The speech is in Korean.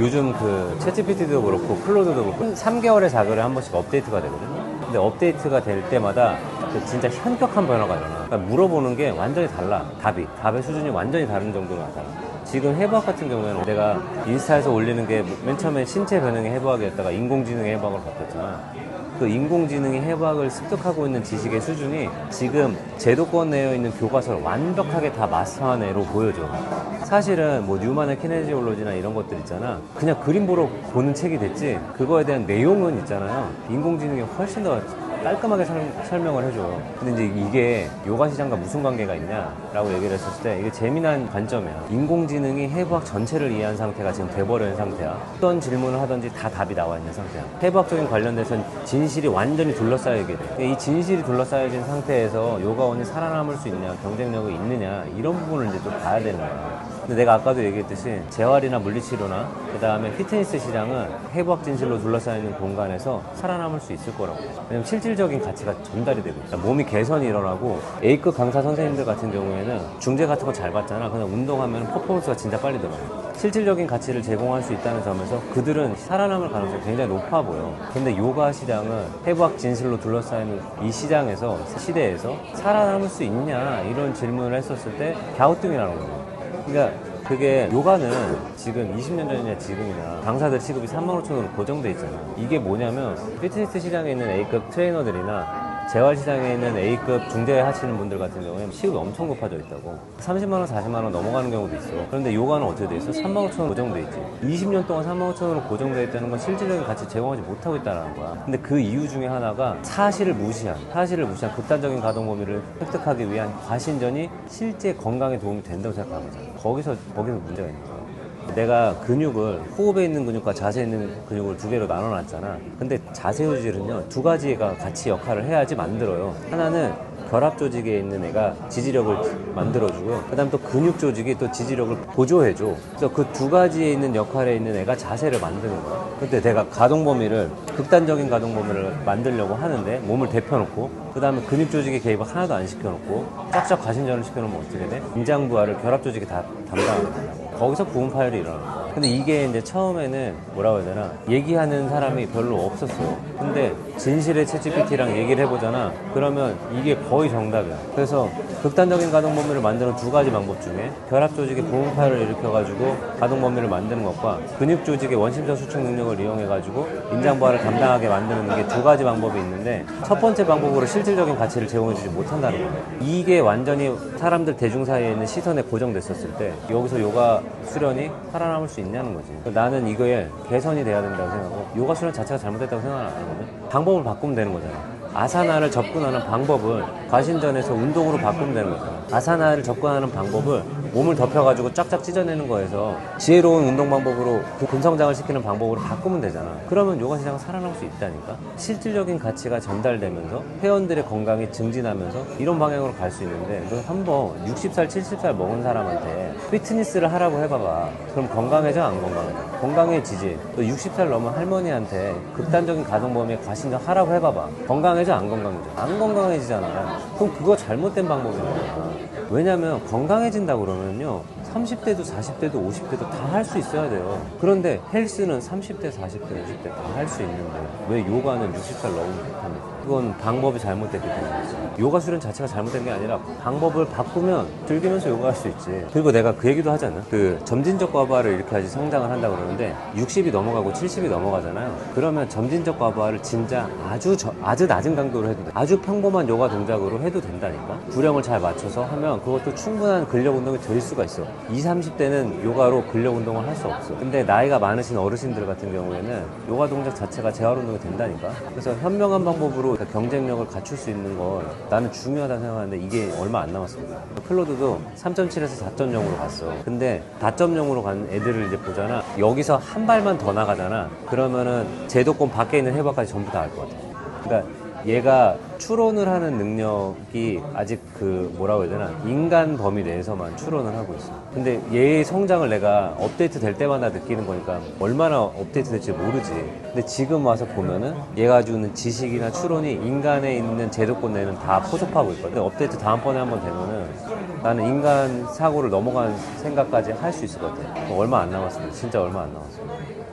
요즘 그 챗GPT도 그렇고 클로드도 그렇고 3개월에 4개월에 한 번씩 업데이트가 되거든요. 근데 업데이트가 될 때마다 그 진짜 현격한 변화가 일어나. 그러니까 물어보는 게 완전히 달라. 답이. 답의 수준이 완전히 다른 정도로 나타나. 지금 해부학 같은 경우에는 내가 인스타에서 올리는 게 맨 처음에 신체 변형의 해부학이었다가 인공지능의 해부학으로 바뀌었잖아. 그 인공지능이 해부학을 습득하고 있는 지식의 수준이 지금 제도권 내에 있는 교과서를 완벽하게 다 마스터한 애로 보여져. 사실은 뭐 뉴만의 키네지올로지나 이런 것들 있잖아. 그냥 그림 보러 보는 책이 됐지. 그거에 대한 내용은 있잖아요. 인공지능이 훨씬 더 깔끔하게 설, 명을 해줘요. 근데 이제 이게 요가 시장과 무슨 관계가 있냐라고 얘기를 했었을 때 이게 재미난 관점이야. 인공지능이 해부학 전체를 이해한 상태가 지금 있는 상태야. 어떤 질문을 하든지 다 답이 나와 있는 상태야. 해부학적인 관련돼서는 진실이 완전히 둘러싸이게 돼. 이 진실이 둘러싸여진 상태에서 요가원이 살아남을 수 있냐, 경쟁력이 있느냐 이런 부분을 이제 좀 봐야 되는 거야. 근데 내가 아까도 얘기했듯이 재활이나 물리치료나 그 다음에 피트니스 시장은 해부학 진실로 둘러싸이는 공간에서 살아남을 수 있을 거라고. 왜냐면 실질적인 가치가 전달이 되고 있다. 몸이 개선이 일어나고 A급 강사 선생님들 같은 경우에는 중재 같은 거 잘 받잖아. 그냥 운동하면 퍼포먼스가 진짜 빨리 들어요. 실질적인 가치를 제공할 수 있다는 점에서 그들은 살아남을 가능성이 굉장히 높아 보여. 근데 요가 시장은 해부학 진실로 둘러싸이는 이 시장에서, 시대에서 살아남을 수 있냐 이런 질문을 했었을 때 갸우뚱이라는 거예요. 그러니까 그게 요가는 지금 20년 전이냐 지금이나 강사들 시급이 3만 5천 원으로 고정돼 있잖아. 이게 뭐냐면 피트니스 시장에 있는 A급 트레이너들이나 재활 시장에 있는 A급 중재 하시는 분들 같은 경우에는 시급이 엄청 높아져 있다고. 30만 원, 40만 원 넘어가는 경우도 있어. 그런데 요가는 어떻게 돼 있어? 3만 5천 원 고정돼 있지. 20년 동안 3만 5천 원으로 고정돼 있다는 건 실질적인 가치 제공하지 못하고 있다는 거야. 근데 그 이유 중에 하나가 사실을 무시한, 사실을 무시한 극단적인 가동 범위를 획득하기 위한 과신전이 실제 건강에 도움이 된다고 생각하는 거잖아. 거기서 거기서 문제가 있는 거야. 내가 근육을 호흡에 있는 근육과 자세에 있는 근육을 두 개로 나눠놨잖아. 근데 자세 유지는요 두 가지가 같이 역할을 해야지 만들어요. 하나는 결합 조직에 있는 애가 지지력을 만들어주고 그다음 또 근육 조직이 또 지지력을 보조해줘. 그래서 그 두 가지에 있는 역할에 있는 애가 자세를 만드는 거야. 근데 내가 가동 범위를 극단적인 가동 범위를 만들려고 하는데 몸을 데펴놓고 그 다음에 근육 조직의 개입을 하나도 안 시켜놓고 쫙쫙 과신전을 시켜놓으면 어떻게 돼? 인장 부하를 결합 조직이 다 담당하는 거야. 거기서 부분 파열이 일어나는 거야. 근데 이게 이제 처음에는 뭐라고 해야 되나 얘기하는 사람이 별로 없었어요. 근데 진실의 챗GPT랑 얘기를 해보잖아. 그러면 이게 거의 정답이야. 그래서 극단적인 가동 범위를 만드는 두 가지 방법 중에 결합 조직의 부분 파열을 일으켜가지고 가동 범위를 만드는 것과 근육 조직의 원심전 수축 능력을 이용해가지고 인장 부하를 감당하게 만드는 게 두 가지 방법이 있는데 첫 번째 방법으로 실질적인 가치를 제공해주지 못한다는 거예요. 이게 완전히 사람들 대중 사이에 있는 시선에 고정됐었을 때 여기서 요가 수련이 살아남을 수 있냐는 거지. 나는 이거에 개선이 돼야 된다고 생각하고 요가 수련 자체가 잘못됐다고 생각 안 하거든. 방법을 바꾸면 되는 거잖아. 아사나를 접근하는 방법을 과신전에서 운동으로 바꾸면 되는 거잖아. 아사나를 접근하는 방법을 몸을 덮여가지고 쫙쫙 찢어내는 거에서 지혜로운 운동 방법으로 그 근성장을 시키는 방법으로 바꾸면 되잖아. 그러면 요가 시장은 살아남을 수 있다니까. 실질적인 가치가 전달되면서 회원들의 건강이 증진하면서 이런 방향으로 갈 수 있는데 너 한번 60살, 70살 먹은 사람한테 피트니스를 하라고 해봐봐. 그럼 건강해져 안 건강해져? 건강해지지. 또 60살 넘은 할머니한테 극단적인 가동 범위에 과신전 하라고 해봐봐. 건강해 져 안 건강해져? 안 건강해지잖아. 그럼 그거 잘못된 방법인 거야. 왜냐면 건강해진다 그러면요. 30대도 40대도 50대도 다 할 수 있어야 돼요. 그런데 헬스는 30대, 40대, 50대 다 할 수 있는데 왜 요가는 60살 넘으면 못합니까? 그건 방법이 잘못됐기 때문이지. 요가 수련 자체가 잘못된 게 아니라 방법을 바꾸면 즐기면서 요가할 수 있지. 그리고 내가 그 얘기도 하잖아. 그 점진적 과부하를 이렇게 하지 성장을 한다 그러는데 60이 넘어가고 70이 넘어가잖아요. 그러면 점진적 과부하를 진짜 아주 저- 아주 낮은 강도로 해도 돼. 아주 평범한 요가 동작으로 해도 된다니까. 구령을 잘 맞춰서 하면 그것도 충분한 근력 운동이 될 수가 있어. 20, 30대는 요가로 근력 운동을 할 수 없어. 근데 나이가 많으신 어르신들 같은 경우에는 요가 동작 자체가 재활 운동이 된다니까. 그래서 현명한 방법으로 그 경쟁력을 갖출 수 있는 건 나는 중요하다 생각하는데 이게 얼마 안 남았습니다. 클로드도 3.7에서 4.0으로 갔어. 근데 4.0으로 간 애들을 이제 보잖아. 여기서 한 발만 더 나가잖아. 그러면은 제도권 밖에 있는 해박까지 전부 다 알 것 같아. 그러니까 얘가 추론을 하는 능력이 아직 그 뭐라고 해야 되나 인간 범위 내에서만 추론을 하고 있어. 근데 얘의 성장을 내가 업데이트 될 때마다 느끼는 거니까 얼마나 업데이트 될지 모르지. 근데 지금 와서 보면은 얘가 있는 지식이나 추론이 인간에 있는 제도권 내는 다 포섭하고 있거든. 업데이트 다음번에 한번 되면은 나는 인간 사고를 넘어간 생각까지 할 수 있을 것 같아. 얼마 안 남았습니다. 진짜 얼마 안 남았어요.